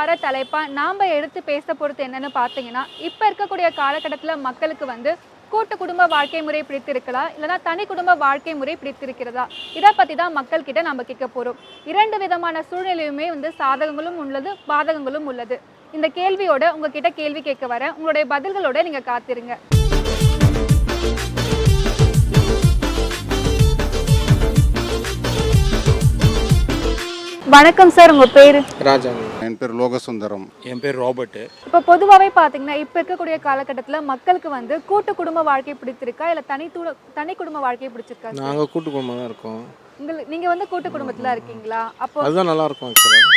வார தலைப்பா நாம் எடுத்து பேச பொறுத்து என்னன்னு பார்த்தீங்கன்னா இப்போ இருக்கக்கூடிய காலகட்டத்தில் மக்களுக்கு வந்து கூட்டு குடும்ப வாழ்க்கை முறை பிடித்திருக்கலா இல்லைனா தனி குடும்ப வாழ்க்கை முறை பிடித்திருக்கிறதா? இதை பற்றி தான் மக்கள் கிட்ட நம்ம கேட்க போகிறோம் இரண்டு விதமான சூழ்நிலையுமே வந்து சாதகங்களும் உள்ளது பாதகங்களும் உள்ளது. இந்த கேள்வியோட உங்ககிட்ட கேள்வி கேட்க வர உங்களுடைய பதில்களோட நீங்கள் காத்திருங்க. வணக்கம் சார் உங்க பேரு? ராஜா என் பேர் லோகசுந்தரம். என் பேர் ராபர்ட்டு இப்போ பொதுவாகவே பார்த்தீங்கன்னா இப்போ இருக்கக்கூடிய காலகட்டத்தில் மக்களுக்கு வந்து கூட்டு குடும்ப வாழ்க்கை பிடித்திருக்கா? இல்லை தனி து- தனி குடும்ப வாழ்க்கை பிடிச்சிருக்கா சார்? நாங்கள் கூட்டு குடும்பம் தான் இருக்கோம். உங்களுக்கு நீங்க வந்து கூட்டு குடும்பத்துல இருக்கீங்களா? அப்போ அதுதான் நல்லா இருக்கும் ஆக்சுவலாக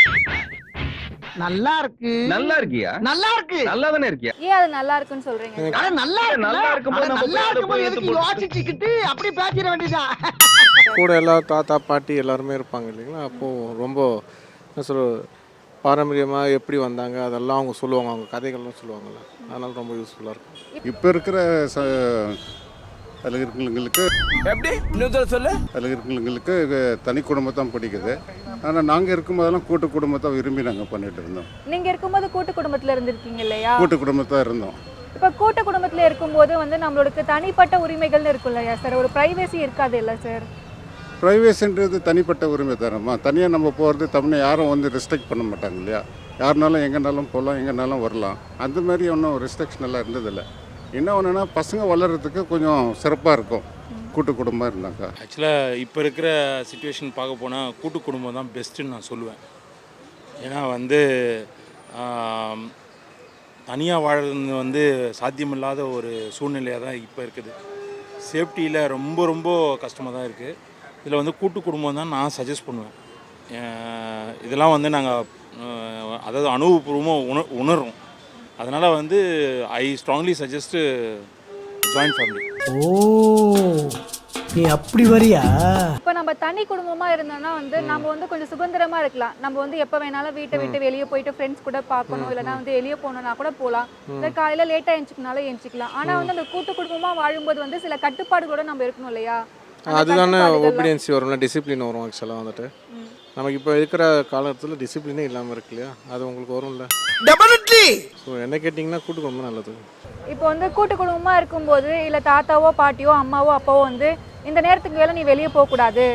நல்லா இருக்கு. நல்லா இருக்கியா? நல்லா இருக்கு. நல்லா தானே இருக்கியா? ஏன் அது நல்லா இருக்குன்னு சொல்றீங்க? ஆனா நல்லா இருக்கு நல்லா இருக்கும்போது நம்ம நல்லா போய் அதை இருக்கும்போது போய் எதுக்கு யோசிச்சுக்கிட்டு அப்படி பேசிட வேண்டியதான் கூட எல்லா தாத்தா பாட்டி எல்லாருமே இருப்பாங்க இல்லைங்களா? அப்போது ரொம்ப என்ன சொல்ற பாரம்பரியமாக எப்படி வந்தாங்க? அதெல்லாம் அவங்க சொல்லுவாங்க. அவங்க கதைகள்லாம் சொல்லுவாங்கல்ல. அதனால ரொம்ப யூஸ்ஃபுல்லாக இருக்கும். இப்போ இருக்கிற ச அழகர்களுங்களுக்கு எப்படி? சொல்லு. அழகர்களுங்களுக்கு தனி குடும்பம் தான் பிடிக்குது. ஆனால் நாங்கள் இருக்கும்போதெல்லாம் கூட்டு குடும்பத்தை விரும்பி நாங்கள் பண்ணிட்டு இருந்தோம். நீங்க இருக்கும்போது கூட்டு குடும்பத்துல இருந்திருக்கீங்க இல்லையா? கூட்டு குடும்பத்தை இருந்தோம். இப்ப கூட்டு குடும்பத்துல இருக்கும்போது வந்து நம்மளுக்கு தனிப்பட்ட உரிமைகள்னு இருக்கும் இல்லையா சார்? ஒரு பிரைவசி இருக்காது இல்ல சார்? ப்ரைவேசின்றது தனிப்பட்ட உரிமை தரமா தனியாக நம்ம போகிறது தமிழை யாரும் வந்து ரெஸ்ட்ரிக்ட் பண்ண மாட்டாங்க இல்லையா? யாருனாலும் எங்கேனாலும் போகலாம் எங்கேனாலும் வரலாம். அந்த மாதிரி ஒன்றும் ரெஸ்ட்ரிக்ஷன் எல்லாம் இருந்ததில்லை. என்ன ஒன்றுனா பசங்க வளர்கிறதுக்கு கொஞ்சம் சிறப்பாக இருக்கும். கூட்டு குடும்பம் இருந்தாங்க ஆக்சுவலாக இப்போ இருக்கிற சுச்சுவேஷன் பார்க்க போனால் கூட்டு குடும்பம் தான் பெஸ்ட்டுன்னு நான் சொல்லுவேன். ஏன்னா வந்து தனியாக வாழறது வந்து சாத்தியமில்லாத ஒரு சூழ்நிலையாக தான் இப்போ இருக்குது. சேஃப்டியில் ரொம்ப ரொம்ப கஷ்டமாக தான் இருக்குது இதில் வந்து கூட்டு குடும்பம் தான் நான் சஜஸ்ட் பண்ணுவேன். இதெல்லாம் வந்து நாங்கள் அதாவது அனுபவபூர்வமாக உண உணர்றோம். அதனால் வந்து I strongly suggest joint family ஓ நீ அப்படி வரியா? இப்ப நம்ம தனி குடும்பமா இருந்தோம்னா வந்து நம்ம வந்து கொஞ்சம் சுதந்திரமா இருக்கலாம். நம்ம வந்து எப்ப வேணாலும் வீட்டை விட்டு வெளியே போயிட்டு ஃப்ரெண்ட்ஸ் கூட பார்க்கணும் இல்லைன்னா வந்து வெளியே போகணும்னா கூட போகலாம். இல்லை காலையில லேட்டா எழுச்சிக்கனாலும் எழுச்சிக்கலாம் ஆனா வந்து அந்த கூட்டு குடும்பமா வாழும்போது வந்து சில கட்டுப்பாடுகளோட நம்ம இருக்கணும் இல்லையா? அதுதானே ஒபீடியன்சி வரும்ல டிசிப்ளின் வரும் ஆக்சுவலாக வந்துட்டு. நமக்கு இப்போ இருக்கிற காலத்தில் டிசிப்ளினே இல்லாமல் இருக்கு இல்லையா? அது உங்களுக்கு வரும்ல. டெபினெட்லி ஸோ என்ன கேட்டிங்கன்னா கூட்டு குடும்பம் நல்லது. இப்போ வந்து கூட்டு குடும்பமா இருக்கும்போது இல்ல தாத்தாவோ பாட்டியோ அம்மாவோ அப்பாவோ வந்து இந்த நேரத்துக்கு மேல நீ வெளியே போக கூடாது.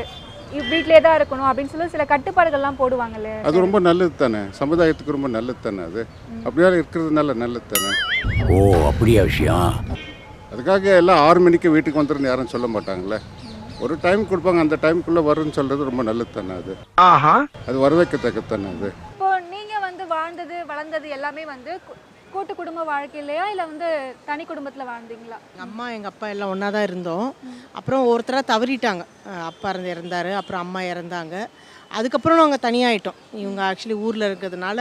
வீட்லயே தான் இருக்கணும் அப்படின்னு சொல்லி சில கட்டுப்பாடுகள்லாம் போடுவாங்கல்ல. அது ரொம்ப நல்லது தானே? சமுதாயத்துக்கு ரொம்ப நல்லது தானே அது? அப்படியே இருக்கிறதுனால நல்லது தானே? ஓ அப்படியா விஷயம்? அதுக்காக எல்லாம் ஆறு மணிக்கு வீட்டுக்கு வந்துருந்து யாரும் சொல்ல மாட்டாங்களே? ஒரு டைம் கொடுப்பாங்க அந்த டைம்குள்ளே வரும்னு சொல்கிறது ரொம்ப நல்லது தானே அது? ஆஹா. அது வரவேற்கத்தக்க தானே அது? இப்போ நீங்க வந்து வாழ்ந்தது வளர்ந்தது எல்லாமே வந்து கூ- கூட்டு குடும்ப வாழ்க்கையிலையா இல்ல வந்து தனி குடும்பத்துல வாழ்ந்தீங்களா? எங்கள் அம்மா எங்கள் அப்பா எல்லாம் ஒன்றா தான் இருந்தோம். அப்புறம் ஒருத்தராக தவறிட்டாங்க. அஹ் அப்பா இருந்து இறந்தாரு அப்புறம் அம்மா இறந்தாங்க. அதுக்கப்புறம் நாங்கள் தனியாயிட்டோம். இவங்க ஆக்சுவலி ஊரில் இருக்கிறதுனால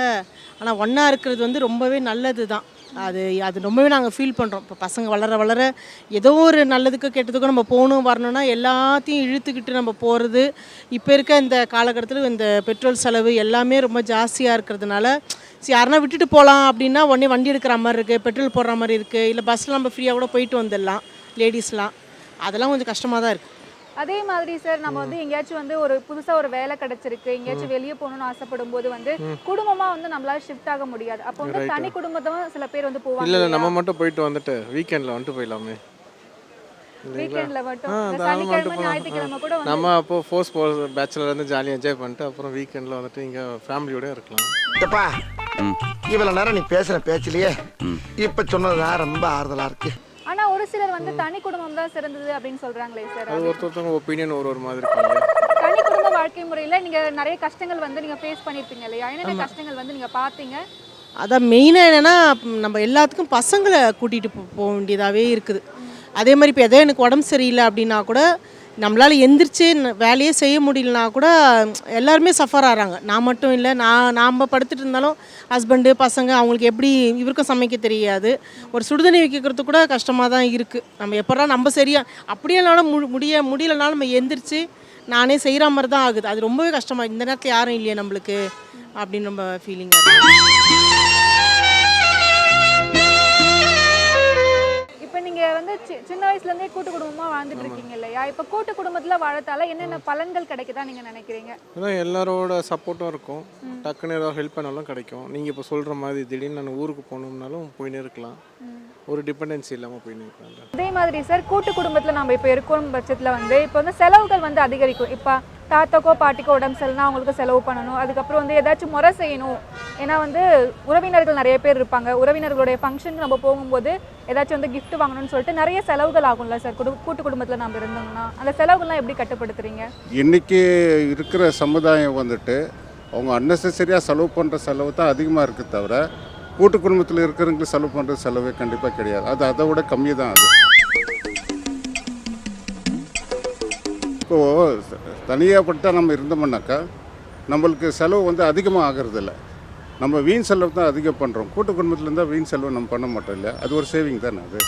ஆனால் ஒன்றா இருக்கிறது வந்து ரொம்பவே நல்லது தான் அது அது ரொம்பவே நாங்கள் ஃபீல் பண்ணுறோம் இப்போ பசங்க வளர வளர ஏதோ ஒரு நல்லதுக்கு கெட்டதுக்கும் நம்ம போகணும் வரணும்னா எல்லாத்தையும் இழுத்துக்கிட்டு நம்ம போகிறது இப்போ இருக்க இந்த காலகட்டத்தில் இந்த பெட்ரோல் செலவு எல்லாமே ரொம்ப ஜாஸ்தியாக இருக்கிறதுனால சரி யாருன்னா விட்டுட்டு போகலாம் அப்படின்னா உடனே வண்டி எடுக்கிற மாதிரி இருக்குது பெட்ரோல் போடுற மாதிரி இருக்குது இல்லை பஸ்ஸில் நம்ம ஃப்ரீயாக கூட போயிட்டு வந்துடலாம் லேடிஸ்லாம் அதெல்லாம் கொஞ்சம் கஷ்டமாக தான் இருக்குது அதே மாதிரி சார் நம்ம வந்து எங்கேயாச்சும் வந்து ஒரு புதுசா ஒரு வேலை கிடைச்சிருக்கு எங்கேயாச்சும் வெளியே போகணும்னு ஆசைப்படும் போது வந்து குடும்பமா வந்து நம்மளால ஷிஃப்ட் ஆக முடியாது. அப்போ வந்து. தனி குடும்பத்தும் சில பேர் வந்து போவாங்க இல்லை? நம்ம மட்டும் போயிட்டு வந்துட்டு வீக்கெண்டில் வந்துட்டு போயிடலாமே. வீக்கெண்ட்ல மட்டும். சனிக்கிழமை. ஞாயிற்றுக்கிழமை கூட நம்ம அப்போ ஃபோர்ஸ் போ பேச்சுலர் இருந்து ஜாலியாக என்ஜாய் பண்ணிட்டு அப்புறம் வீக்கெண்டில் வந்துட்டு இங்கே ஃபேமிலியோட இருக்கலாம். எப்பா இவ்வளவு நேரம் நீ பேசுற பேச்சிலேயே இப்ப சொன்னதுதான் ரொம்ப ஆறுதலா இருக்கு. ஆனா ஒரு சிலர் வந்து தனி குடும்பம் தான் சிறந்தது அப்படின்னு சொல்றாங்களே சார் அது ஒருத்தவங்க ஒப்பீனியன் ஒரு ஒரு மாதிரி தனி குடும்ப வாழ்க்கை முறையில நீங்க நிறைய கஷ்டங்கள் வந்து நீங்க ஃபேஸ் பண்ணிருப்பீங்க இல்லையா? என்னென்ன கஷ்டங்கள் வந்து நீங்க பாத்தீங்க அதான் மெயினாக என்னென்னா நம்ம எல்லாத்துக்கும் பசங்களை கூட்டிகிட்டு போக வேண்டியதாகவே இருக்குது. அதே மாதிரி இப்போ எதோ எனக்கு உடம்பு சரியில்லை அப்படின்னா கூட நம்மளால் எந்திரிச்சு வேலையே செய்ய முடியலனா கூட எல்லாருமே சஃபர் ஆகிறாங்க நான் மட்டும் இல்லை நான் நாம் படுத்துட்டு இருந்தாலும் ஹஸ்பண்டு பசங்க அவங்களுக்கு எப்படி இவருக்கும் சமைக்க தெரியாது. ஒரு சுடுதண்ணி வைக்கிறதுக்கு கூட கஷ்டமாக தான் இருக்குது நம்ம எப்படா நம்ம சரியா அப்படியே இல்லைனாலும் மு முடிய முடியலனாலும் நம்ம எந்திரிச்சு நானே செய்கிற மாதிரி தான் ஆகுது. அது ரொம்பவே கஷ்டமாக இந்த நேரத்தில் யாரும் இல்லையே நம்மளுக்கு அப்படின்னு ரொம்ப ஃபீலிங்காக இருக்குது வந்து சின்ன வயசுல இருந்தே கூட்டு குடும்பமா வாழ்ந்துட்டு இருக்கீங்க இல்லையா? இப்ப கூட்டு குடும்பத்துல வாழத்தால என்னென்ன பலன்கள் கிடைக்குதா நீங்க நினைக்கிறீங்க? அதான் எல்லாரோட சப்போர்ட்டும் இருக்கும். டக்குன்னு ஏதாவது ஹெல்ப் பண்ணாலும் கிடைக்கும். நீங்கள் இப்போ சொல்கிற மாதிரி திடீர்னு நான் ஊருக்கு போகணும்னாலும் போயின்னு இருக்கலாம். ஒரு டிபெண்டன்சி இல்லாமல் போயின்னு இருக்கலாம்ல அதே மாதிரி சார் கூட்டு குடும்பத்துல நம்ம இப்போ இருக்கும் பட்சத்துல வந்து இப்போ வந்து செலவுகள் வந்து அதிகரிக்கும். இப்போ தாத்தாக்கோ பாட்டிக்கோ உடம்பு சரியில்லைனா அவங்களுக்கு செலவு பண்ணணும். அதுக்கப்புறம் வந்து ஏதாச்சும் முறை செய்யணும். ஏன்னா வந்து உறவினர்கள் நிறைய பேர் இருப்பாங்க. உறவினர்களுடைய ஃபங்க்ஷனுக்கு நம்ம போகும்போது ஏதாச்சும் வந்து கிஃப்ட் வாங்கணும்னு சொல்லிட்டு நிறைய செலவுகள் ஆகும்ல சார் குடு கூட்டு குடும்பத்தில் நம்ம இருந்தோம்னா. அந்த செலவுகள்லாம் எப்படி கட்டுப்படுத்துறீங்க? இன்றைக்கி இருக்கிற சமுதாயம் வந்துட்டு அவங்க அன்னெசரியாக செலவு பண்ணுற செலவு தான் அதிகமாக இருக்குது தவிர கூட்டு குடும்பத்தில் இருக்கிறவங்களுக்கு செலவு பண்ணுற செலவே கண்டிப்பாக கிடையாது. அது அதை விட கம்மி தான் அது. இப்போது தனியாகப்பட்ட நம்ம இருந்தோம்னாக்கா நம்மளுக்கு செலவு வந்து அதிகமாக ஆகிறதில்ல. நம்ம வீண் செலவு தான் அதிகம் பண்ணுறோம் கூட்டு குடும்பத்தில் இருந்தால் வீண் செலவு நம்ம பண்ண மாட்டோம் இல்லையா? அது ஒரு சேவிங் தானே அது?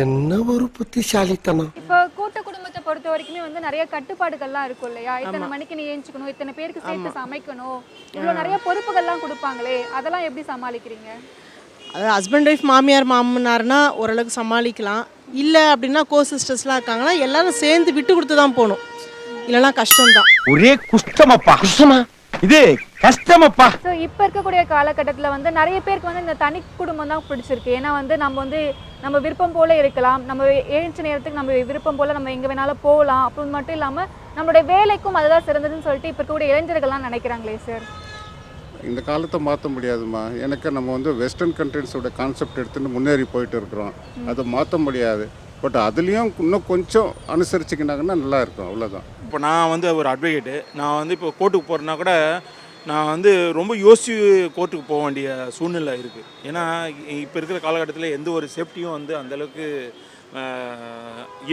என்ன ஒரு புத்திசாலித்தனம். இப்போ கூட்டு குடும்பத்தை பொறுத்த வரைக்குமே வந்து நிறைய கட்டுப்பாடுகள்லாம் இருக்கும் இல்லையா? இத்தனை மணிக்கு நீ ஏஞ்சிக்கணும் இத்தனை பேருக்கு சேர்த்து சமைக்கணும் இவ்வளோ நிறைய பொறுப்புகள்லாம் கொடுப்பாங்களே அதெல்லாம் எப்படி சமாளிக்கிறீங்க? அது ஹஸ்பண்ட் ஒய்ஃப் மாமியார் மாமனார்னா ஓரளவுக்கு சமாளிக்கலாம். இல்லை அப்படின்னா கோ சிஸ்டர்ஸ்லாம் இருக்காங்கன்னா எல்லாரும் சேர்ந்து விட்டு கொடுத்து தான் போகணும். இல்லைன்னா கஷ்டம்தான். ஒரே குஷ்டமப்பா. குஷ்டமா? இது கஷ்டமப்பா. ஸோ இப்போ இருக்கக்கூடிய காலகட்டத்தில் வந்து நிறைய பேருக்கு வந்து இந்த தனி குடும்பம் தான் பிடிச்சிருக்கு. ஏன்னா வந்து நம்ம வந்து நம்ம விருப்பம் போல இருக்கலாம். நம்ம ஏழ்ச்சி நேரத்துக்கு நம்ம விருப்பம் போல நம்ம எங்கே வேணாலும் போகலாம். அப்படின்னு மட்டும் இல்லாமல் நம்மளுடைய வேலைக்கும் அதுதான் சிறந்ததுன்னு சொல்லிட்டு இப்போ இருக்கக்கூடிய இளைஞர்கள்லாம் நினைக்கிறாங்களே சார் இந்த காலத்தை மாற்ற முடியாதுமா எனக்கு நம்ம வந்து வெஸ்டர்ன் கண்ட்ரிஸோட கான்செப்ட் எடுத்துன்னு முன்னேறி போயிட்டு இருக்கிறோம். அதை மாற்ற முடியாது. பட் அதுலேயும் இன்னும் கொஞ்சம் அனுசரிச்சிக்கினாங்கன்னா நல்லா இருக்கும். அவ்வளோதான் இப்போ நான் வந்து ஒரு அட்வொகேட்டு நான் வந்து இப்போ கோர்ட்டுக்கு போகிறேன்னா கூட நான் வந்து ரொம்ப யோசிச்சு கோர்ட்டுக்கு போக வேண்டிய சூழ்நிலை இருக்குது ஏன்னா இப்போ இருக்கிற காலகட்டத்தில் எந்த ஒரு சேஃப்டியும் வந்து அந்தளவுக்கு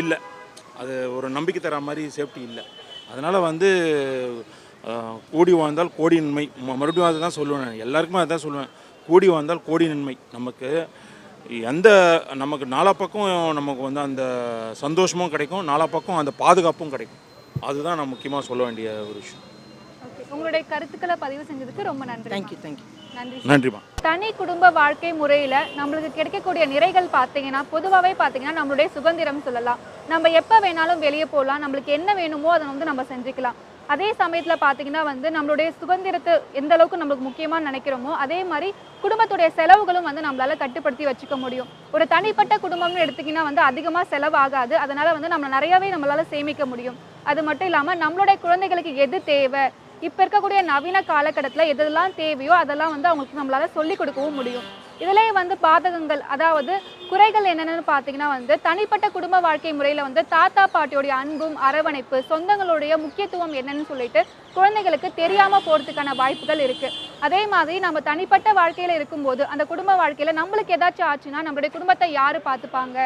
இல்லை. அது ஒரு நம்பிக்கை தர மாதிரி சேஃப்டி இல்லை. அதனால் வந்து கூடி வாழ்ந்தால் கோடி நன்மை மறுபடியும் அதை தான் சொல்லுவேன் நான். எல்லாருக்குமே அதான் சொல்லுவேன். கூடி வாழ்ந்தால் கோடி நன்மை நமக்கு எந்த நமக்கு நாலா பக்கம் நமக்கு வந்து அந்த சந்தோஷமும் கிடைக்கும். நாலா பக்கம் அந்த பாதுகாப்பும் கிடைக்கும். அதுதான் நான் முக்கியமாக சொல்ல வேண்டிய ஒரு விஷயம். ஓகே. உங்களுடைய கருத்துக்களை பதிவு செஞ்சதுக்கு ரொம்ப நன்றி தேங்க்யூ தேங்க்யூ நன்றி. நன்றிம்மா தனி குடும்ப வாழ்க்கை முறையில் நம்மளுக்கு கிடைக்கக்கூடிய நிறைகள் பார்த்தீங்கன்னா பொதுவாகவே பார்த்தீங்கன்னா நம்மளுடைய சுதந்திரம் சொல்லலாம். நம்ம எப்போ வேணாலும் வெளியே போகலாம். நம்மளுக்கு என்ன வேணுமோ அதை வந்து நம்ம செஞ்சுக்கலாம். அதே சமயத்தில் பார்த்தீங்கன்னா வந்து நம்மளுடைய சுதந்திரத்தை எந்த அளவுக்கு நம்மளுக்கு முக்கியமாக நினைக்கிறோமோ அதே மாதிரி குடும்பத்துடைய செலவுகளும் வந்து நம்மளால கட்டுப்படுத்தி வச்சுக்க முடியும். ஒரு தனிப்பட்ட குடும்பம்னு எடுத்திங்கன்னா வந்து அதிகமாக செலவாகாது. அதனால வந்து நம்ம நிறையவே நம்மளால சேமிக்க முடியும். அது மட்டும் இல்லாமல் நம்மளுடைய குழந்தைகளுக்கு எது தேவை? இப்போ இருக்கக்கூடிய நவீன காலகட்டத்தில் எதெல்லாம் தேவையோ அதெல்லாம் வந்து அவங்களுக்கு நம்மளால சொல்லிக் கொடுக்கவும் முடியும். இதிலே வந்து பாதகங்கள் அதாவது குறைகள் என்னென்னு பார்த்தீங்கன்னா வந்து தனிப்பட்ட குடும்ப வாழ்க்கை முறையில் வந்து தாத்தா பாட்டியோடைய அன்பும் அரவணைப்பு சொந்தங்களுடைய முக்கியத்துவம் என்னன்னு சொல்லிட்டு குழந்தைகளுக்கு தெரியாமல் போகிறதுக்கான வாய்ப்புகள் இருக்குது அதே மாதிரி நம்ம தனிப்பட்ட வாழ்க்கையில் இருக்கும்போது அந்த குடும்ப வாழ்க்கையில் நம்மளுக்கு ஏதாச்சும் ஆச்சுன்னா நம்மளுடைய குடும்பத்தை யார் பார்த்துப்பாங்க?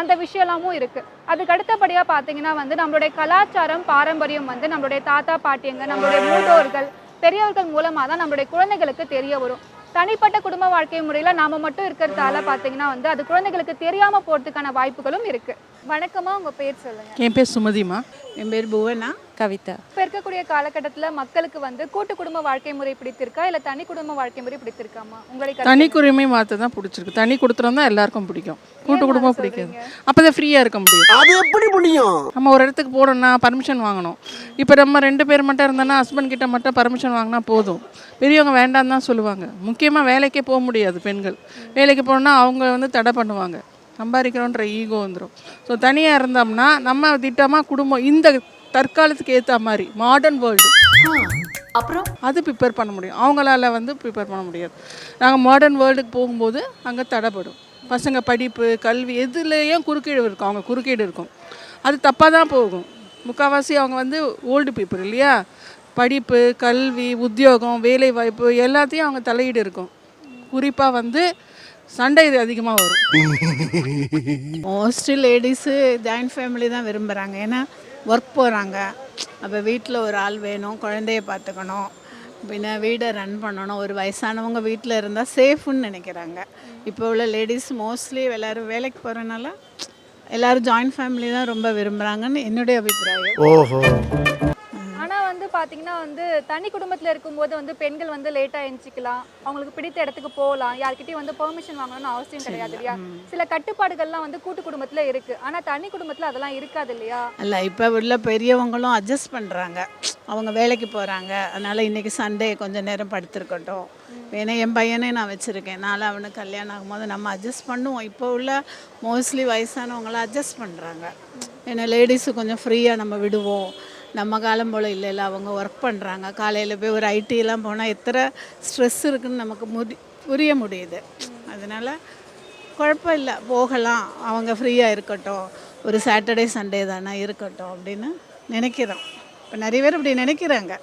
அந்த விஷயம்லாமும் இருக்கு. அதுக்கு அடுத்தபடியா பார்த்தீங்கன்னா வந்து நம்மளுடைய கலாச்சாரம் பாரம்பரியம் வந்து நம்மளுடைய தாத்தா பாட்டியங்க நம்மளுடைய மூத்தோர்கள் பெரியவர்கள் மூலமா தான் நம்மளுடைய குழந்தைகளுக்கு தெரிய வரும். தனிப்பட்ட குடும்ப வாழ்க்கை முறையில நாம மட்டும் இருக்கிறதால பாத்தீங்கன்னா வந்து அது குழந்தைகளுக்கு தெரியாம போறதுக்கான வாய்ப்புகளும் இருக்கு. வணக்கமா உங்க பேர் சொல்லுங்க. என் பேர் சுமதிமா என் பேர் புவனா. கவிதா. இப்ப இருக்கக்கூடிய காலகட்டத்துல மக்களுக்கு வந்து கூட்டு குடும்ப வாழ்க்கை முறை பிடித்திருக்கா? இல்ல தனி குடும்ப வாழ்க்கை முறை பிடித்திருக்காமா? உங்களுடைய கருத்து தனி என்ன? குடிமை மாற்ற தான் பிடிச்சிருக்கு. தனி கொடுத்துரும் தான் எல்லாருக்கும் பிடிக்கும். கூட்டு குடும்பம் பிடிக்காது? அப்போ தான் ஃப்ரீயாக இருக்க முடியும். அது எப்படி முடியும்? நம்ம ஒரு இடத்துக்கு போகணும்னா பர்மிஷன் வாங்கணும். இப்போ நம்ம ரெண்டு பேர் மட்டும் இருந்தோன்னா ஹஸ்பண்ட் கிட்ட மட்டும் பர்மிஷன் வாங்கினா போதும். பெரியவங்க வேண்டாம்னு தான் சொல்லுவாங்க. முக்கியமாக வேலைக்கே போக முடியாது பெண்கள். வேலைக்கு போகணுன்னா அவங்க வந்து தடை பண்ணுவாங்க. சம்பாதிக்கிறோன்ற ஈகோ வந்துடும் ஸோ தனியாக இருந்தோம்னா நம்ம திட்டமாக குடும்பம் இந்த தற்காலத்துக்கு ஏற்ற மாதிரி மாடர்ன் வேர்ல்டு அப்புறம்? அது ப்ரிப்பேர் பண்ண முடியும். அவங்களால வந்து ப்ரிப்பேர் பண்ண முடியாது. நாங்கள் மாடர்ன் வேர்ல்டுக்கு போகும்போது அங்கே தடைப்படும் பசங்க படிப்பு கல்வி எதுலேயும் குறுக்கீடு இருக்கும். அவங்க குறுக்கீடு இருக்கும். அது தப்பாக தான் போகும். முக்கால்வாசி அவங்க வந்து ஓல்டு பீப்புள் இல்லையா? படிப்பு கல்வி உத்தியோகம் வேலை வாய்ப்பு எல்லாத்தையும் அவங்க தலையீடு இருக்கும். குறிப்பாக வந்து சண்டை இது அதிகமாக வரும். மோஸ்ட்லி லேடிஸு ஜாயின்ட் ஃபேமிலி தான் விரும்புகிறாங்க ஏன்னா ஒர்க் போகிறாங்க அப்போ வீட்டில் ஒரு ஆள் வேணும் குழந்தைய பார்த்துக்கணும். பின்ன வீடை ரன் பண்ணணும். ஒரு வயசானவங்க வீட்டில் இருந்தால் சேஃப்னு நினைக்கிறாங்க. இப்போ உள்ள லேடிஸ் மோஸ்ட்லி எல்லோரும் வேலைக்கு போகிறனால எல்லோரும் ஜாயின்ட் ஃபேமிலி தான் ரொம்ப விரும்புகிறாங்கன்னு என்னுடைய அபிப்பிராயம். ஓஹோ. வந்து பார்த்தீங்கன்னா வந்து தனி குடும்பத்தில் இருக்கும்போது வந்து பெண்கள் வந்து லேட்டாக எழுந்திக்கலாம் அவங்களுக்கு பிடித்த இடத்துக்கு போகலாம். யார்கிட்டயும் வந்து பெர்மிஷன் வாங்கணும்னு அவசியம் கிடையாது இல்லையா? சில கட்டுப்பாடுகள்லாம் வந்து கூட்டு குடும்பத்தில் இருக்கு. ஆனால் தனி குடும்பத்தில் அதெல்லாம் இருக்காது இல்லையா? அல்ல இப்போ உள்ள பெரியவங்களும் அட்ஜஸ்ட் பண்ணுறாங்க அவங்க வேலைக்கு போகிறாங்க அதனால் இன்றைக்கி சண்டே கொஞ்சம் நேரம் படுத்திருக்கட்டும். ஏன்னா என் பையனே நான் வச்சுருக்கேன். நாளை அவனுக்கு கல்யாணம் ஆகும்போது நம்ம அட்ஜஸ்ட் பண்ணுவோம். இப்போ உள்ள மோஸ்ட்லி வயசானவங்களாம் அட்ஜஸ்ட் பண்ணுறாங்க ஏன்னா லேடிஸு கொஞ்சம் ஃப்ரீயாக நம்ம விடுவோம். நம்ம காலம் போல் இல்லை இல்லை அவங்க ஒர்க் பண்ணுறாங்க காலையில் போய் ஒரு ஐடிலாம் போனால் எத்தனை ஸ்ட்ரெஸ் இருக்குன்னு நமக்கு முடி புரிய முடியுது. அதனால் குழப்பம் இல்லை போகலாம். அவங்க ஃப்ரீயாக இருக்கட்டும். ஒரு சாட்டர்டே சண்டே தானே இருக்கட்டும் அப்படின்னு நினைக்கிறோம். இப்போ நிறைய பேர் இப்படி நினைக்கிறாங்க.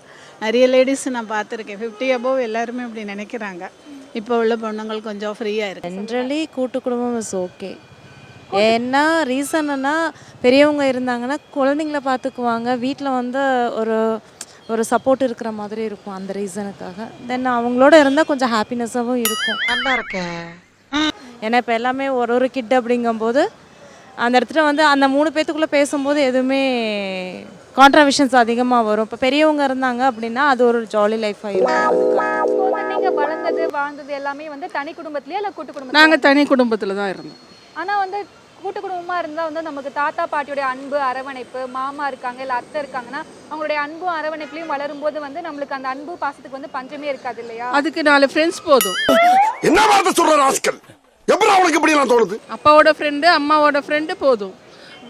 நிறைய லேடிஸ் நான் பார்த்துருக்கேன். ஃபிஃப்டி அபோவ் எல்லாருமே இப்படி நினைக்கிறாங்க. இப்போ உள்ள பொண்ணுங்கள் கொஞ்சம் ஃப்ரீயாக இருக்கு. ஜென்ரலி கூட்டு குடும்பம் இஸ் ஓகே ஏன்னா ரீசன்னா பெரியவங்க இருந்தாங்கன்னா குழந்தைங்கள பார்த்துக்குவாங்க. வீட்டில் வந்து ஒரு ஒரு சப்போர்ட் இருக்கிற மாதிரி இருக்கும் அந்த ரீசனுக்காக தென் அவங்களோட இருந்தால் கொஞ்சம் ஹாப்பினஸ்ஸாகவும் இருக்கும். நல்லா இருக்க. ஏன்னா இப்போ எல்லாமே ஒரு ஒரு கிட் அப்படிங்கும்போது அந்த இடத்துல வந்து அந்த மூணு பேத்துக்குள்ளே பேசும்போது எதுவுமே கான்ட்ரவிஷன்ஸ் அதிகமாக வரும். இப்போ பெரியவங்க இருந்தாங்க அப்படின்னா அது ஒரு ஜாலி லைஃபாக இருக்கும். இப்போ வந்து நீங்க வளர்ந்தது வாழ்ந்தது எல்லாமே வந்து தனி குடும்பத்திலேயே இல்லை கூட்டு குடும்பத்தில் நாங்கள் தனி குடும்பத்தில் தான் இருந்தோம். ஆனால் வந்து கூட்டு குடும்பமாக இருந்தால் வந்து நமக்கு தாத்தா பாட்டியோடைய அன்பு அரவணைப்பு மாமா இருக்காங்க இல்லை அத்தை இருக்காங்கன்னா அவங்களுடைய அன்பும் அரவணைப்புலையும் வளரும்போது வந்து நம்மளுக்கு அந்த அன்பு பாசத்துக்கு வந்து பஞ்சமே இருக்காது இல்லையா? அதுக்கு நாலு ஃப்ரெண்ட்ஸ் போதும். என்ன வார்த்தை சொல்ற ராஸ்கல்? எப்படி அவனுக்கு இப்படி எல்லாம் தோணுது? அப்பாவோட ஃப்ரெண்டு அம்மாவோட ஃப்ரெண்டு போதும்.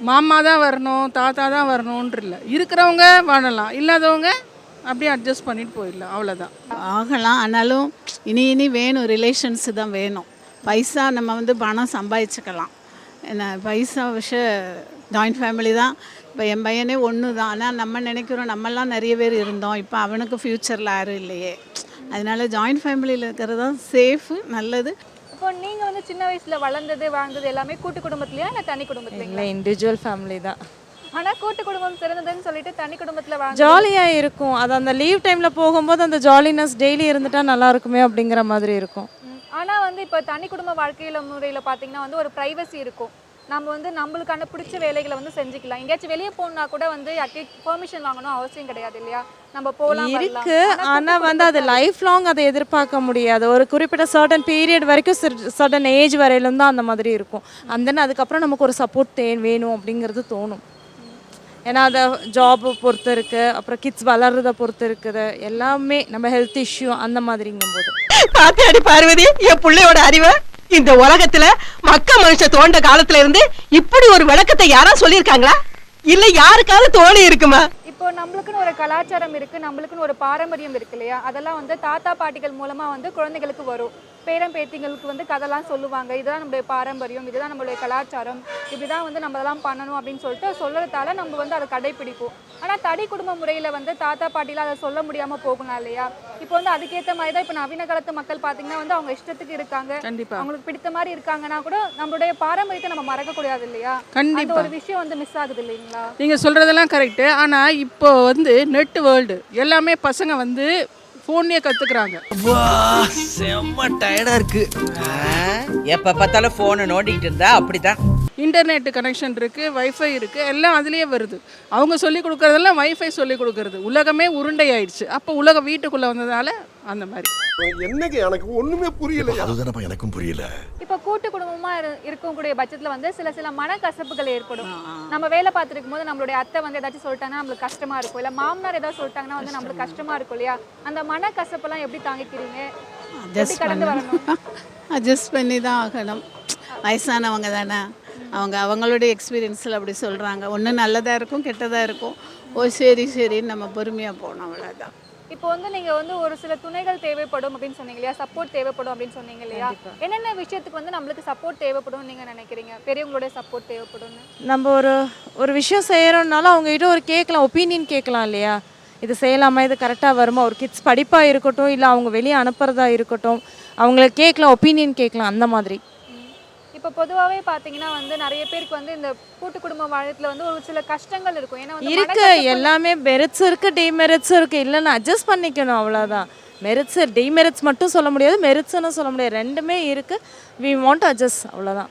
மாமா தான் வரணும் தாத்தா தான் வரணுன்ற இல்லை இருக்கிறவங்க வாழலாம் இல்லாதவங்க அப்படியே அட்ஜஸ்ட் பண்ணிட்டு போயிடலாம் அவ்வளோதான் ஆகலாம் ஆனாலும் இனி இனி வேணும் ரிலேஷன்ஸ் தான் வேணும். பைசா நம்ம வந்து பணம் சம்பாதிச்சுக்கலாம். என்ன பைசா விஷயம் ஜாயிண்ட் ஃபேமிலி தான். இப்போ என் பையனே ஒன்று தான். ஆனால் நம்ம நினைக்கிறோம் நம்மலாம் நிறைய பேர் இருந்தோம். இப்போ அவனுக்கு ஃப்யூச்சரில் யாரும் இல்லையே. அதனால ஜாயிண்ட் ஃபேமிலியில் இருக்கிறது தான் சேஃபு நல்லது. இப்போ நீங்க வந்து சின்ன வயசுல வளர்ந்தது வாழ்ந்தது எல்லாமே கூட்டு குடும்பத்திலயா இல்லை தனி குடும்பத்திலயா இல்லை இண்டிவிஜுவல் ஃபேமிலி தான். ஆனா கூட்டு குடும்பம் சிறந்ததுன்னு சொல்லிட்டு தனி குடும்பத்துல ஜாலியாக இருக்கும். அது அந்த லீவ் டைமில் போகும்போது அந்த ஜாலினஸ் டெய்லி இருந்துட்டா நல்லா இருக்குமே அப்படிங்கிற மாதிரி இருக்கும். ம். ஆனா வந்து இப்போ தனி குடும்ப வாழ்க்கையில முறையில பாத்தீங்கன்னா வந்து ஒரு பிரைவசி இருக்கும். நம்ம வந்து நம்மளுக்கான பிடிச்ச வேலைகளை வந்து செஞ்சுக்கலாம். எங்கேயாச்சும் வெளியே போகணும்னா கூட வந்து யார்கிட்ட பெர்மிஷன் வாங்கணும் அவசியம் கிடையாது இல்லையா? நம்ம போகலாம் இருக்கு. ஆனா வந்து அது லைஃப் லாங் அதை எதிர்பார்க்க முடியாது. ஒரு குறிப்பிட்ட சர்டன் பீரியட் வரைக்கும் சர்டன் ஏஜ் வரையிலும் தான் அந்த மாதிரி இருக்கும். அந்த அதுக்கப்புறம் நமக்கு ஒரு சப்போர்ட் வேணும் அப்படிங்கிறது தோணும். ஏன்னா அதை ஜாப் பொறுத்து இருக்கு அப்புறம் கிட்ஸ் வளர்றத பொறுத்து இருக்குது. எல்லாமே நம்ம ஹெல்த் இஷ்யூ அந்த மாதிரிங்கும்போது. பாத்தியாடி பார்வதி என் புள்ளையோட அறிவை? இந்த உலகத்துல மக்க மனுஷ தோண்ட காலத்துல இருந்து இப்படி ஒரு விளக்கத்தை யாரா சொல்லியிருக்காங்களா? இல்ல யாருக்காவது தோணி இருக்குமா? இப்போ நம்மளுக்குன்னு ஒரு கலாச்சாரம் இருக்கு நம்மளுக்குன்னு ஒரு பாரம்பரியம் இருக்கு இல்லையா? அதெல்லாம் வந்து தாத்தா பாட்டிகள் மூலமா வந்து குழந்தைகளுக்கு வரும். பேரன் பேத்திங்களுக்கு வந்து கதைலாம் சொல்லுவாங்க. இதுதான் நம்மளுடைய பாரம்பரியம் இதுதான் நம்மளுடைய கலாச்சாரம் இப்படிதான் வந்து நம்ம அதெல்லாம் பண்ணணும் அப்படின்னு சொல்லிட்டு சொல்றதால நம்ம வந்து அதை கடைபிடிப்போம் ஆனா தனி குடும்ப முறையில வந்து தாத்தா பாட்டிலாம் அதை சொல்ல முடியாம போகலாம் இல்லையா? இப்போ வந்து அதுக்கேற்ற மாதிரி தான் இப்போ நவீன காலத்து மக்கள் பாத்தீங்கன்னா வந்து அவங்க இஷ்டத்துக்கு இருக்காங்க. கண்டிப்பா. அவங்களுக்கு பிடித்த மாதிரி இருக்காங்கன்னா கூட நம்மளுடைய பாரம்பரியத்தை நம்ம மறக்க கூடாது இல்லையா? அந்த கண்டிப்பா. ஒரு விஷயம் வந்து மிஸ் ஆகுது இல்லைங்களா? நீங்கள் சொல்கிறதெல்லாம் கரெக்டு ஆனால் இப்போ வந்து நெட் வேர்ல்டு எல்லாமே பசங்க வந்து ஃபோன்லேயே கற்றுக்குறாங்க செம்ம டயர்டா இருக்கு. எப்ப பார்த்தாலும் ஃபோனை நோண்டிக்கிட்டு இருந்தா அப்படிதான் இன்டர்நெட் கனெக்ஷன் இருக்குது வைஃபை இருக்குது எல்லாம் அதுலேயே வருது. அவங்க சொல்லி கொடுக்குறதெல்லாம் வைஃபை சொல்லி கொடுக்குறது. உலகமே உருண்டை ஆயிடுச்சு அப்போ உலகம் வீட்டுக்குள்ளே வந்ததால அந்த மாதிரி. என்னங்க எனக்கு ஒண்ணுமே புரியல அதுதானப்பா எனக்கும் புரியல. இப்போ கூட்டு குடும்பமா இரு- இருக்கக்கூடிய பட்சத்துல வந்து சில சில மனக்கசப்புகள் ஏற்படும். நம்ம வேலை பார்த்துருக்கும் போது நம்மளுடைய அத்தை வந்து ஏதாச்சும் சொல்லிட்டாங்கன்னா நம்மளுக்கு கஷ்டமா இருக்கும். இல்ல மாமனார் ஏதாவது சொல்லிட்டாங்கன்னா வந்து நம்மளுக்கு கஷ்டமா இருக்கும் இல்லையா? அந்த மனக்கசப்பெல்லாம் எப்படி தாங்கிக்கிறீங்க? எப்படி வரணும்? அட்ஜஸ்ட் பண்ணி தான் ஆகணும் வயசானவங்க தானே. அவங்க அவங்களுடைய எக்ஸ்பீரியன்ஸில் அப்படி சொல்கிறாங்க ஒன்று நல்லதாக இருக்கும் கெட்டதாக இருக்கும். ஓ சரி சரின்னு நம்ம பொறுமையாக போகணும் அவ்வளோதான் இப்போ வந்து நீங்க வந்து ஒரு சில துணைகள் தேவைப்படும் அப்படின்னு சொன்னீங்க இல்லையா? சப்போர்ட் தேவைப்படும் அப்படின்னு சொன்னீங்க இல்லையா? என்னென்ன விஷயத்துக்கு வந்து நம்மளுக்கு சப்போர்ட் தேவைப்படும் நீங்க நினைக்கிறீங்க? பெரியவங்களுடைய சப்போர்ட் தேவைப்படும்னு. நம்ம ஒரு ஒரு விஷயம் செய்கிறோம்னாலும் அவங்ககிட்ட ஒரு கேட்கலாம் ஒப்பீனியன் கேட்கலாம் இல்லையா? இது செய்யலாமா? இது கரெக்டாக வருமா? ஒரு கிட்ஸ் படிப்பாக இருக்கட்டும் இல்லை அவங்க வெளியே அனுப்புறதா இருக்கட்டும் அவங்கள கேட்கலாம் ஒப்பீனியன் கேட்கலாம் அந்த மாதிரி. இப்போ பொதுவாகவே பார்த்தீங்கன்னா வந்து நிறைய பேருக்கு வந்து இந்த கூட்டு குடும்ப வாழ்க்கையில் வந்து ஒரு சில கஷ்டங்கள் இருக்கும். ஏன்னா வந்து இருக்கு எல்லாமே மெரிட்ஸ் இருக்கு டிமெரிட்ஸ் இருக்கு. இல்லைன்னு அட்ஜஸ்ட் பண்ணிக்கணும் அவ்வளோதான் மெரிட்ஸ் டிமெரிட்ஸ் மட்டும் சொல்ல முடியாது மெரிட்ஸ்னு சொல்ல முடியாது. ரெண்டுமே இருக்கு. வி வாண்ட் அட்ஜஸ்ட் அவ்வளோதான்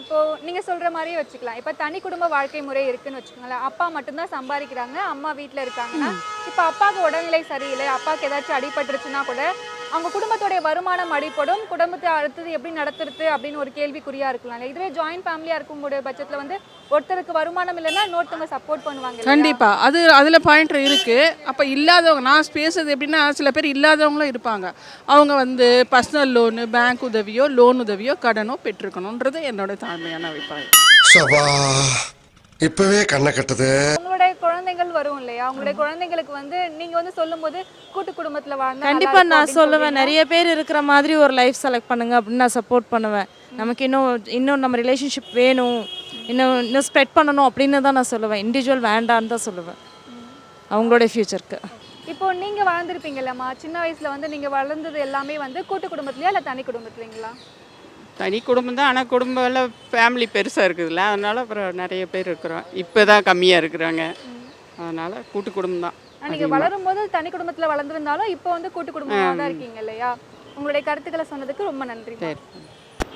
இப்போ நீங்க சொல்ற மாதிரியே வச்சுக்கலாம். இப்போ தனி குடும்ப வாழ்க்கை முறை இருக்குன்னு வச்சுக்கோங்களேன். அப்பா மட்டும்தான் சம்பாதிக்கிறாங்க அம்மா வீட்டில் இருக்காங்கன்னா இப்போ அப்பாவுக்கு உடல்நிலை சரியில்லை அப்பாவுக்கு ஏதாச்சும் அடிபட்டுருச்சுன்னா கூட அவங்க குடும்பத்தோடைய வருமானம் அடிப்படும் குடும்பத்தை அடுத்தது எப்படி நடத்துறது அப்படின்னு ஒரு கேள்விக்குறியா இருக்கலாம் இதுவே ஜாயின்ட் ஃபேமிலியா இருக்கக்கூடிய பட்சத்துல வந்து ஒருத்தருக்கு வருமானம் இல்லைன்னா இன்னொருத்தவங்க சப்போர்ட் பண்ணுவாங்க இல்லையா? கண்டிப்பா. அது அதில் பாயிண்ட் இருக்கு. அப்போ இல்லாதவங்க நான் பேசுறது எப்படின்னா சில பேர் இல்லாதவங்களும் இருப்பாங்க. அவங்க வந்து பர்சனல் லோனு பேங்க் உதவியோ லோன் உதவியோ கடனோ பெற்றிருக்கணுன்றது என்னோட தாழ்மையான அபிப்பிராயம். சபா இப்பவே கண்ணை கட்டுது. குழந்தைகள் வரும் இல்லையா? உங்களுடைய குழந்தைங்களுக்கு வந்து நீங்க வந்து சொல்லும்போது கூட்டு குடும்பத்துல வாழ்ந்தா நல்லா கண்டிப்பா இருக்கும் நான் அப்படின்னு சொல்லுவேன். நிறைய பேர் இருக்கிற மாதிரி ஒரு லைஃப் செலக்ட் பண்ணுங்க அப்படின்னு நான் சப்போர்ட் பண்ணுவேன். நமக்கு இன்னும் இன்னும் நம்ம ரிலேஷன்ஷிப் வேணும். இன்னும் இன்னும் ஸ்ப்ரெட் பண்ணணும் அப்படின்னு தான் நான் சொல்லுவேன். இண்டிவிஜுவல் வேண்டான்னு தான் சொல்லுவேன். அவங்களுடைய ஃப்யூச்சருக்கு இப்போ நீங்க வளர்ந்துருப்பீங்கல்லம்மா சின்ன வயசுல வந்து நீங்க வளர்ந்தது எல்லாமே வந்து கூட்டு குடும்பத்திலயா இல்ல தனி குடும்பத்துலங்களா? தனி குடும்பம் தான். ஆனால் குடும்பம்ல ஃபேமிலி பெருசாக இருக்குதுல்ல. அதனால அப்புறம் நிறைய பேர் இருக்கிறோம். இப்போ தான் கம்மியாக இருக்கிறாங்க அதனால் கூட்டு குடும்பம் தான் ஆனா, நீங்க வளரும் போது தனி குடும்பத்துல வளர்ந்துருந்தாலும் இப்போ வந்து கூட்டு குடும்பமா தான் இருக்கீங்க இல்லையா? உங்களுடைய கருத்துக்களை சொன்னதுக்கு ரொம்ப நன்றி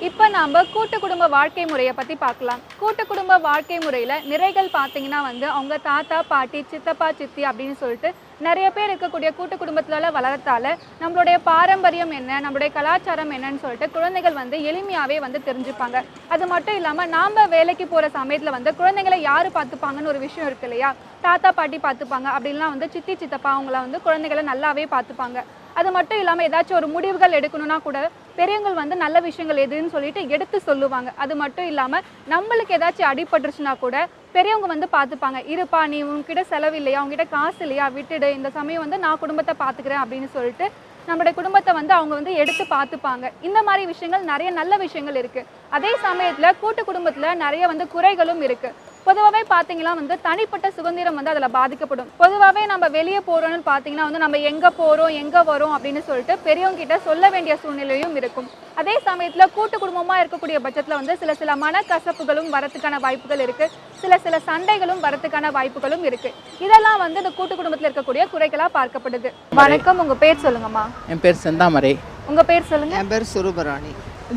இப்போ நாம கூட்டு குடும்ப வாழ்க்கை முறையை பத்தி பார்க்கலாம். கூட்டு குடும்ப வாழ்க்கை முறையில நிறைகள் பார்த்தீங்கன்னா வந்து அவங்க தாத்தா பாட்டி சித்தப்பா சித்தி அப்படின்னு சொல்லிட்டு நிறைய பேர் இருக்கக்கூடிய கூட்டு குடும்பத்துல வளர்த்தால நம்மளுடைய பாரம்பரியம் என்ன நம்மளுடைய கலாச்சாரம் என்னன்னு சொல்லிட்டு குழந்தைகள் வந்து எளிமையாவே வந்து தெரிஞ்சுப்பாங்க. அது மட்டும் இல்லாம நாம வேலைக்கு போற சமயத்துல வந்து குழந்தைகளை யாரு பார்த்துப்பாங்கன்னு ஒரு விஷயம் இருக்கு இல்லையா? தாத்தா பாட்டி பார்த்துப்பாங்க. அப்படின்லாம் வந்து சித்தி சித்தப்பா அவங்கள வந்து குழந்தைகளை நல்லாவே பார்த்துப்பாங்க. அது மட்டும் இல்லாமல் ஏதாச்சும் ஒரு முடிவுகள் எடுக்கணும்னா கூட பெரியவங்கள் வந்து நல்ல விஷயங்கள் எதுன்னு சொல்லிட்டு எடுத்து சொல்லுவாங்க. அது மட்டும் இல்லாமல் நம்மளுக்கு ஏதாச்சும் அடிபட்டுருச்சுன்னா கூட பெரியவங்க வந்து பார்த்துப்பாங்க. இருப்பா நீ உன்கிட்ட செலவு இல்லையா? உங்ககிட்ட காசு இல்லையா? விட்டுடு இந்த சமயம் வந்து நான் குடும்பத்தை பார்த்துக்கிறேன் அப்படின்னு சொல்லிட்டு நம்மளுடைய குடும்பத்தை வந்து அவங்க வந்து எடுத்து பார்த்துப்பாங்க. இந்த மாதிரி விஷயங்கள் நிறைய நல்ல விஷயங்கள் இருக்குது அதே சமயத்தில் கூட்டு குடும்பத்தில் நிறைய வந்து குறைகளும் இருக்குது பொதுவாகவே பார்த்தீங்கன்னா வந்து தனிப்பட்ட சுதந்திரம் வந்து அதில் பாதிக்கப்படும். பொதுவாகவே நம்ம வெளியே போகிறோம்னு பார்த்தீங்கன்னா வந்து நம்ம எங்கே போகிறோம் எங்கே வரோம் அப்படின்னு சொல்லிட்டு பெரியவங்க கிட்ட சொல்ல வேண்டிய சூழ்நிலையும் இருக்கும். அதே சமயத்தில் கூட்டு குடும்பமாக இருக்கக்கூடிய பட்சத்தில் வந்து சில சில மனக்கசப்புகளும் வரத்துக்கான வாய்ப்புகள் இருக்குது சில சில சண்டைகளும் வரத்துக்கான வாய்ப்புகளும் இருக்குது இதெல்லாம் வந்து இந்த கூட்டு குடும்பத்தில் இருக்கக்கூடிய குறைகளாக பார்க்கப்படுது. வணக்கம். உங்கள் பேர் சொல்லுங்கம்மா. என் பேர் செந்தாமரை. உங்கள் பேர் சொல்லுங்க. என் பேர் சுரூபராணி.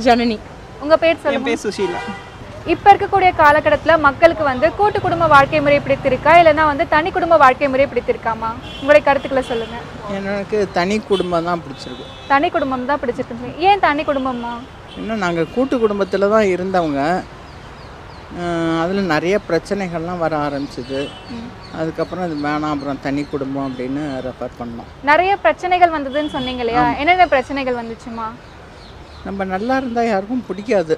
ஜனனி. உங்கள் பேர் சொல்லுங்க. சுஷீலா. இப்போ இருக்கக்கூடிய காலகட்டத்தில் மக்களுக்கு வந்து கூட்டு குடும்ப வாழ்க்கை முறை பிடித்திருக்கா? இல்லைன்னா வந்து தனி குடும்ப வாழ்க்கை முறை பிடித்திருக்காமா? உங்களுடைய கருத்துக்களை சொல்லுங்க. எனக்கு தனி குடும்பம் தான் பிடிச்சிருக்கு. தனி குடும்பம் தான் பிடிச்சிருக்கு ஏன் தனி குடும்பமா இன்னும் நாங்கள் கூட்டு குடும்பத்தில் தான் இருந்தவங்க. அதில் நிறைய பிரச்சனைகள்லாம் வர ஆரம்பிச்சிது. அதுக்கப்புறம் அது வேணாம் அப்புறம் தனி குடும்பம் அப்படின்னு ரெஃபர் பண்ணோம். நிறைய பிரச்சனைகள் வந்ததுன்னு சொன்னீங்க இல்லையா? என்னென்ன பிரச்சனைகள் வந்துச்சுமா? நம்ம நல்லா இருந்தால் யாருக்கும் பிடிக்காது.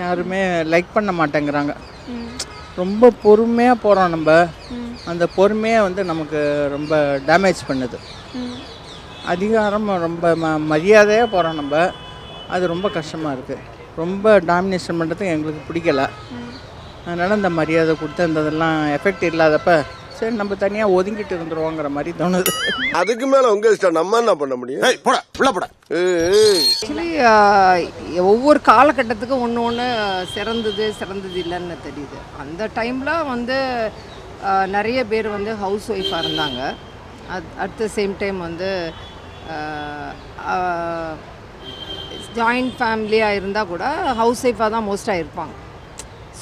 யாருமே லைக் பண்ண மாட்டேங்கிறாங்க. ரொம்ப பொறுமையாக போகிறோம் நம்ம. அந்த பொறுமையை வந்து நமக்கு ரொம்ப டேமேஜ் பண்ணுது. அதிகாரம் ரொம்ப ம மரியாதையாக போகிறோம் நம்ம. அது ரொம்ப கஷ்டமாக இருக்குது ரொம்ப டாமினேஷன் பண்ணுறதுக்கு எங்களுக்கு பிடிக்கல. அதனால் இந்த மரியாதை கொடுத்து அந்த இதெல்லாம் எஃபெக்ட் இல்லாதப்ப சரி நம்ம தனியாக ஒதுங்கிட்டு இருந்துருவோங்கிற மாதிரி தோணுது. அதுக்கு மேல உங்க இஷ்டம் நம்ம என்ன பண்ண முடியும்? போட உள்ள போட. ஆக்சுவலி ஒவ்வொரு காலகட்டத்துக்கும் ஒன்று ஒன்று சிறந்தது சிறந்தது இல்லைன்னு தெரியுது. அந்த டைமில் வந்து நிறைய பேர் வந்து ஹவுஸ் ஒய்ஃபாக இருந்தாங்க. At at the same time வந்து ஜாயிண்ட் ஃபேமிலியாக இருந்தால் கூட ஹவுஸ் ஒய்ஃபாக தான் மோஸ்ட்டாக இருப்பாங்க.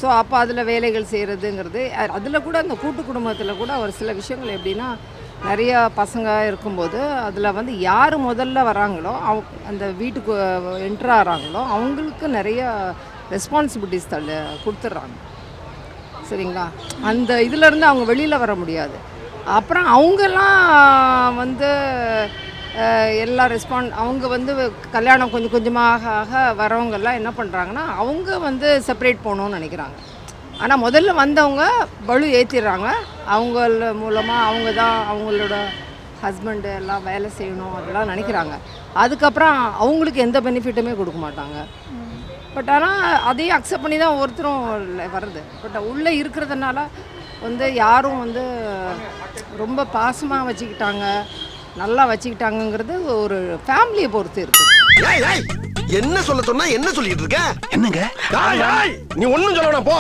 ஸோ அப்போ அதில் வேலைகள் செய்கிறதுங்கிறது அதில் கூட அந்த கூட்டு குடும்பத்தில் கூட ஒரு சில விஷயங்கள் எப்படின்னா நிறைய பசங்க இருக்கும்போது அதில் வந்து யார் முதல்ல வராங்களோ அவ அந்த வீட்டுக்கு என்ட்ரு ஆகிறாங்களோ அவங்களுக்கு நிறைய ரெஸ்பான்சிபிலிட்டிஸ் தள்ள கொடுத்துட்றாங்க. சரிங்களா? அந்த இதுலேருந்து அவங்க வெளியில் வர முடியாது. அப்புறம் அவங்கெல்லாம் வந்து எல்லா ரெஸ்பாண்ட் அவங்க வந்து கல்யாணம் கொஞ்சம் கொஞ்சமாக ஆக வரவங்கெல்லாம் என்ன பண்ணுறாங்கன்னா அவங்க வந்து செப்பரேட் போகணும்னு நினைக்கிறாங்க. ஆனால் முதல்ல வந்தவங்க பலு ஏற்றிடுறாங்க அவங்கள மூலமாக அவங்க தான் அவங்களோட ஹஸ்பண்டு எல்லாம் வேலை செய்யணும் அதெல்லாம் நினைக்கிறாங்க. அதுக்கப்புறம் அவங்களுக்கு எந்த பெனிஃபிட்டுமே கொடுக்க மாட்டாங்க. பட் ஆனால் அதையும் அக்செப்ட் பண்ணி தான் ஒருத்தரும் வருது பட் உள்ளே இருக்கிறதுனால வந்து யாரும் வந்து ரொம்ப பாசமாக வச்சுக்கிட்டாங்க. நல்லா வச்சுக்கிட்டாங்கங்கிறது ஒரு ஃபேமிலியை பொறுத்து இருக்குது என்ன சொல்ல சொன்னா என்ன சொல்லிட்டு இருக்க? என்னங்க? நீ ஒண்ணும் சொல்ல வேணாம், போ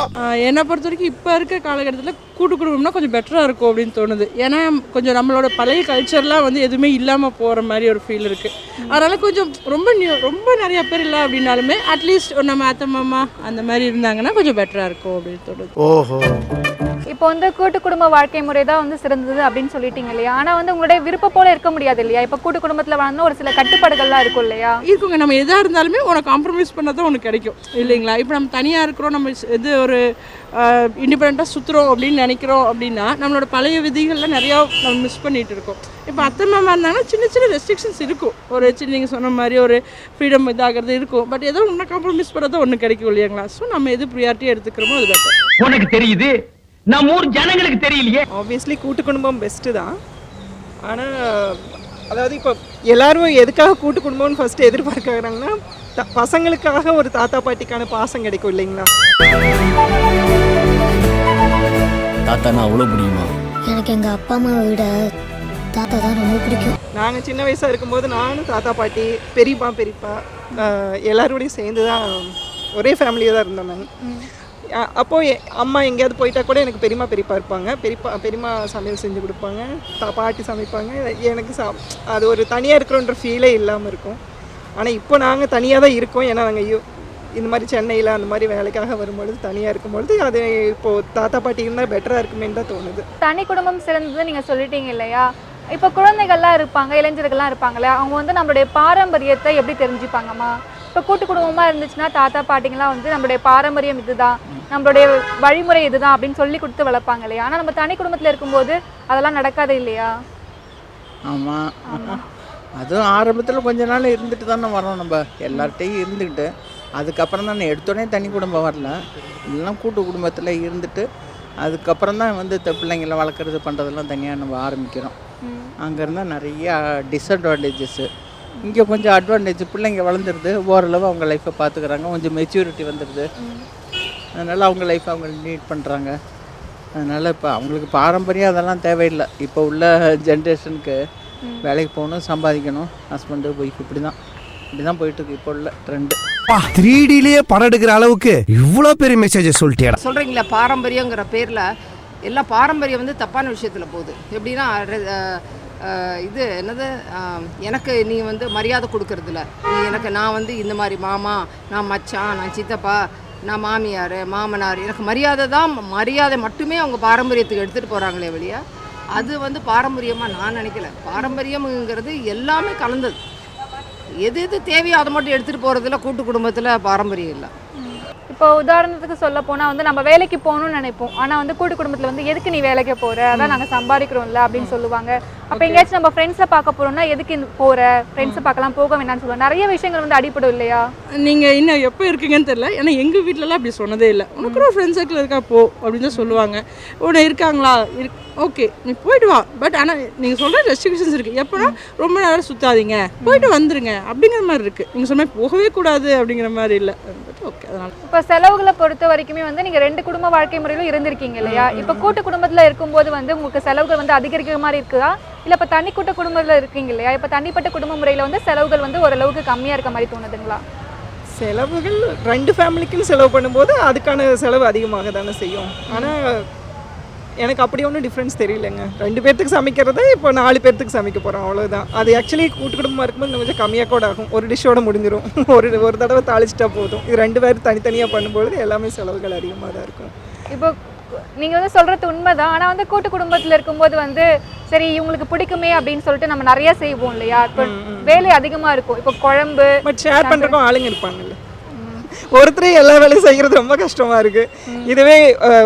என்னை பொறுத்த வரைக்கும் இப்போ இருக்க காலகட்டத்தில் கூட்டு குடும்பம்னா கொஞ்சம் பெட்டராக இருக்கும் அப்படின்னு தோணுது. ஏன்னா கொஞ்சம் நம்மளோட பழைய கல்ச்சர்லாம் வந்து எதுவுமே இல்லாமல் போகிற மாதிரி ஒரு ஃபீல் இருக்குது அதனால் கொஞ்சம் ரொம்ப நியூ ரொம்ப நிறைய பேர் இல்லை அப்படின்னாலுமே அட்லீஸ்ட் நம்ம அத்தை மாமா அந்த மாதிரி இருந்தாங்கன்னா கொஞ்சம் பெட்டராக இருக்கும் அப்படின்னு தோணுது. ஓஹோ. இப்போ வந்து கூட்டு குடும்ப வாழ்க்கை முறை தான் வந்து சிறந்தது அப்படின்னு சொல்லிட்டீங்க இல்லையா? ஆனா வந்து உங்களுடைய விருப்பம் போல இருக்க முடியாது இல்லையா? இப்போ கூட்டு குடும்பத்துல வாழ்ந்தா ஒரு சில கட்டுப்பாடுகள்லாம் இருக்கும் இல்லையா? இருக்குங்க. நம்ம எதாக இருந்தாலுமே உனக்கு காம்ப்ரமைஸ் பண்ண தான் உனக்கு கிடைக்கும். இல்லைங்களா? இப்போ நம்ம தனியாக இருக்கிறோம் நம்ம இது ஒரு இண்டிபெண்ட்டாக சுற்றுறோம் அப்படின்னு நினைக்கிறோம் அப்படின்னா நம்மளோட பழைய விதிகளில் நிறையா நம்ம மிஸ் பண்ணிட்டு இருக்கோம். இப்போ அத்தை மாமா இருந்தாங்கன்னா சின்ன சின்ன ரெஸ்ட்ரிக்ஷன்ஸ் இருக்கும். ஒரு சின்ன நீங்கள் சொன்ன மாதிரி ஒரு ஃப்ரீடம் இதாகிறது இருக்கும். பட் ஏதோ ஒன்று காம்ப்ரமைஸ் பண்ணுறது ஒன்று கிடைக்கும் இல்லைங்களா? ஸோ நம்ம எது ப்ரியாரிட்டி எடுத்துக்கிறோமோ அது பெட்டர் உனக்கு தெரியுது? நம்ம ஊர் ஜனங்களுக்கு தெரியலையே. ஆப்வியஸ்லி கூட்டு குடும்பம் பெஸ்ட்டு தான். ஆனால் அதாவது இப்போ எல்லாரும் எதுக்காக கூட்டு குடும்பம்னு ஃபஸ்ட்டு எதிர்பார்க்குறாங்கன்னா த பசங்களுக்காக ஒரு தாத்தா பாட்டிக்கான பாசம் கிடைக்கும் இல்லைங்களா? தாத்தா நான் அவ்வளோ முடியுமா எனக்கு எங்கள் அப்பா அம்மாவை விட தாத்தா தான் ரொம்ப பிடிக்கும். நாங்கள் சின்ன வயசாக இருக்கும்போது நானும் தாத்தா பாட்டி பெரியப்பா பெரியப்பா எல்லாரோடையும் சேர்ந்து தான் ஒரே ஃபேமிலியாக தான் இருந்தோம் நாங்கள் அப்போது எ- அம்மா எங்கேயாவது போயிட்டா கூட எனக்கு பெரியம்மா பெரியப்பா இருப்பாங்க. பெரியப்பா பெரியம்மா சமையல் செஞ்சு கொடுப்பாங்க. தா பாட்டி சமைப்பாங்க. எனக்கு சா அது ஒரு தனியாக இருக்கிறோன்ற ஃபீலே இல்லாமல் இருக்கும். ஆனால் இப்போ நாங்கள் தனியாக தான் இருக்கோம். ஏன்னா நாங்கள் யூ இந்த மாதிரி சென்னையில் அந்த மாதிரி வேலைக்காக வரும்பொழுது தனியாக இருக்கும்பொழுது அது இப்போது தாத்தா பாட்டி இருந்தால் பெட்டராக இருக்குமேன்னு தான் தோணுது. தனி குடும்பம் சிறந்தது நீங்கள் சொல்லிட்டீங்க இல்லையா? இப்போ குழந்தைகள்லாம் இருப்பாங்க இளைஞர்கள்லாம் இருப்பாங்களே அவங்க வந்து நம்மளுடைய பாரம்பரியத்தை எப்படி தெரிஞ்சுப்பாங்கம்மா? இப்போ கூட்டு குடும்பமா இருந்துச்சுன்னா தாத்தா பாட்டிங்கெல்லாம் வந்து நம்மளுடைய பாரம்பரியம் இதுதான். நம்மளுடைய வழிமுறை இதுதான் அப்படின்னு சொல்லி கொடுத்து வளர்ப்பாங்க இல்லையா? ஆனால் நம்ம தனி குடும்பத்தில் இருக்கும்போது அதெல்லாம் நடக்காது இல்லையா? ஆமாம் அதுவும் ஆரம்பத்தில் கொஞ்ச நாள் இருந்துட்டு தானே வரோம் நம்ம. எல்லார்ட்டையும் இருந்துக்கிட்டு அதுக்கப்புறம் தான் நான் எடுத்தோடனே தனி குடும்பம் வரல. இல்லைன்னா கூட்டு குடும்பத்தில் இருந்துட்டு அதுக்கப்புறம் தான் வந்து இந்த பிள்ளைங்கள வளர்க்குறது பண்ணுறதெல்லாம் தனியாக நம்ம ஆரம்பிக்கிறோம். அங்கே இருந்தால் நிறையா டிஸ்அட்வான்டேஜஸ்ஸு இங்கே கொஞ்சம் அட்வான்டேஜ் பிள்ளைங்க வளர்ந்துருது ஓரளவு அவங்க லைஃப்பை பார்த்துக்கிறாங்க கொஞ்சம் மெச்சூரிட்டி வந்துடுது அதனால் அவங்க லைஃப் அவங்க நீட் பண்ணுறாங்க அதனால் இப்போ அவங்களுக்கு பாரம்பரியம் அதெல்லாம் தேவையில்லை. இப்போ உள்ள ஜென்ரேஷனுக்கு வேலைக்கு போகணும் சம்பாதிக்கணும் ஹஸ்பண்டு ஒய்ஃப் இப்படி தான் இப்படி தான் போயிட்டுருக்கு இப்போ உள்ள ட்ரெண்டு த்ரீ டிலேயே படம் எடுக்கிற அளவுக்கு இவ்வளோ பெரிய மெசேஜ் சொல்லிட்டேடா சொல்கிறீங்களா பாரம்பரியங்கிற பேரில் எல்லா பாரம்பரியம் வந்து தப்பான விஷயத்தில் போகுது. எப்படின்னா இது என்னது? எனக்கு நீ வந்து மரியாதை கொடுக்கறதில்ல. நீ எனக்கு நான் வந்து இந்த மாதிரி மாமா நான் மச்சான் நான் சித்தப்பா நான் மாமியார் மாமனார் எனக்கு மரியாதை தான் மரியாதை மட்டுமே அவங்க பாரம்பரியத்துக்கு எடுத்துகிட்டு போகிறாங்களே வெளியே. அது வந்து பாரம்பரியமாக நான் நினைக்கல. பாரம்பரியம்ங்கிறது எல்லாமே கலந்தது. எது எது தேவையோ அதை மட்டும் எடுத்துகிட்டு போகிறதுல கூட்டு குடும்பத்தில் பாரம்பரியம் இல்லை. இப்போ உதாரணத்துக்கு சொல்ல போனால் வந்து நம்ம வேலைக்கு போகணும்னு நினைப்போம். ஆனால் வந்து கூட்டு குடும்பத்தில் வந்து எதுக்கு நீ வேலைக்கு போகிற அதான் நாங்கள் சம்பாதிக்கிறோம்ல அப்படின்னு சொல்லுவாங்க. அப்ப எங்கேயாச்சும் நம்ம ஃப்ரெண்ட்ஸை பார்க்க போறோம்னா எதுக்கு இந்த போற? ஃப்ரெண்ட்ஸை பார்க்கலாம் போக வேணாம்னு சொல்லுவாங்க. நிறைய விஷயங்கள் வந்து அடிப்படும் இல்லையா? நீங்கள் இன்னும் எப்போ இருக்கீங்கன்னு தெரில ஏன்னா எங்கள் வீட்டிலலாம் அப்படி சொன்னதே இல்லை. உனக்கு ஒரு ஃப்ரெண்ட் சர்க்கிள் இருக்கா? போ அப்படின்னு தான் சொல்லுவாங்க. உன்னை இருக்காங்களா? இருக்கு ஓகே நீ போயிட்டு வா. பட் ஆனால் நீங்கள் சொல்கிற ரெஸ்ட்ரிக்ஷன்ஸ் இருக்குது எப்போனா ரொம்ப நேரம் சுற்றாதீங்க போயிட்டு வந்துருங்க அப்படிங்கிற மாதிரி இருக்குது நீங்கள் சொன்ன மாதிரி போகவே கூடாது அப்படிங்கிற மாதிரி இல்லை. ஓகே அதனால். இப்போ செலவுகளை பொறுத்த வரைக்குமே வந்து நீங்க ரெண்டு குடும்ப வாழ்க்கை முறையிலும் இருந்திருக்கீங்க இல்லையா? இப்போ கூட்டு குடும்பத்துல இருக்கும்போது வந்து உங்களுக்கு செலவுகள் வந்து அதிகரிக்கிற மாதிரி இருக்குதா? இல்ல இப்ப தனி கூட்ட குடும்பத்துல இருக்கீங்க இல்லையா? இப்போ தனிப்பட்ட குடும்ப முறையில வந்து செலவுகள் வந்து ஓரளவுக்கு கம்மியா இருக்க மாதிரி தோணுதுங்களா? செலவுகள் ரெண்டு ஃபேமிலிக்குன்னு செலவு பண்ணும்போது அதுக்கான செலவு அதிகமாக தானே செய்யும். ஆனால் எனக்கு அப்படி ஒன்றும் டிஃப்ரென்ஸ் தெரியலங்க. ரெண்டு பேர்த்துக்கு சமைக்கிறத இப்போ நாலு பேர்த்துக்கு சமைக்க போகிறோம் அவ்வளோதான் அது ஆக்சுவலி கூட்டு குடும்பமாக இருக்கும்போது கொஞ்சம் கம்மியாக கூட ஆகும். ஒரு டிஷ்ஷோட முடிஞ்சிடும் ஒரு ஒரு தடவை தாளிச்சிட்டா போதும். இது ரெண்டு பேர் தனித்தனியாக பண்ணும்பொழுது எல்லாமே செலவுகள் அதிகமாக தான் இருக்கும். இப்போ நீங்க வந்து சொல்றது உண்மைதான். ஆனா வந்து கூட்டு குடும்பத்துல இருக்கும்போது வந்து சரி இவங்களுக்கு பிடிக்குமே அப்படின்னு சொல்லிட்டு நம்ம நிறைய செய்வோம் இல்லையா? இப்போ வேலை அதிகமா இருக்கும். இப்போ குழம்பு பட் ஷேர் பண்ணுறக்கும் ஆளுங்க இருப்பாங்கல்ல. ஒருத்தரே எல்லா வேலையும் செய்கிறது ரொம்ப கஷ்டமாக இருக்குது இதுவே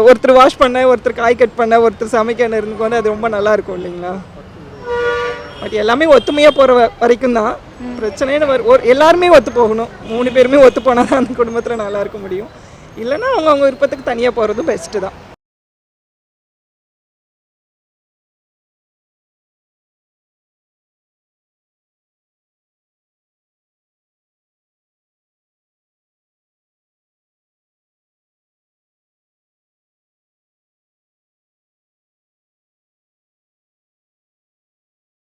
ஒருத்தர் வாஷ் பண்ண ஒருத்தர் காய் கட் பண்ண ஒருத்தர் சமைக்க இருந்துக்கொண்டு அது ரொம்ப நல்லா இருக்கும் இல்லைங்களா? பட் எல்லாமே ஒத்துமையாக போகிற வரைக்கும் தான். பிரச்சனைன்னு வரும் ஒரு எல்லாருமே ஒத்து போகணும். மூணு பேருமே ஒத்து போனால் தான் அந்த குடும்பத்தில் நல்லா இருக்க முடியும். இல்லைன்னா அவங்க அவங்க விருப்பத்துக்கு தனியாக போகிறதும் பெஸ்ட்டு தான்.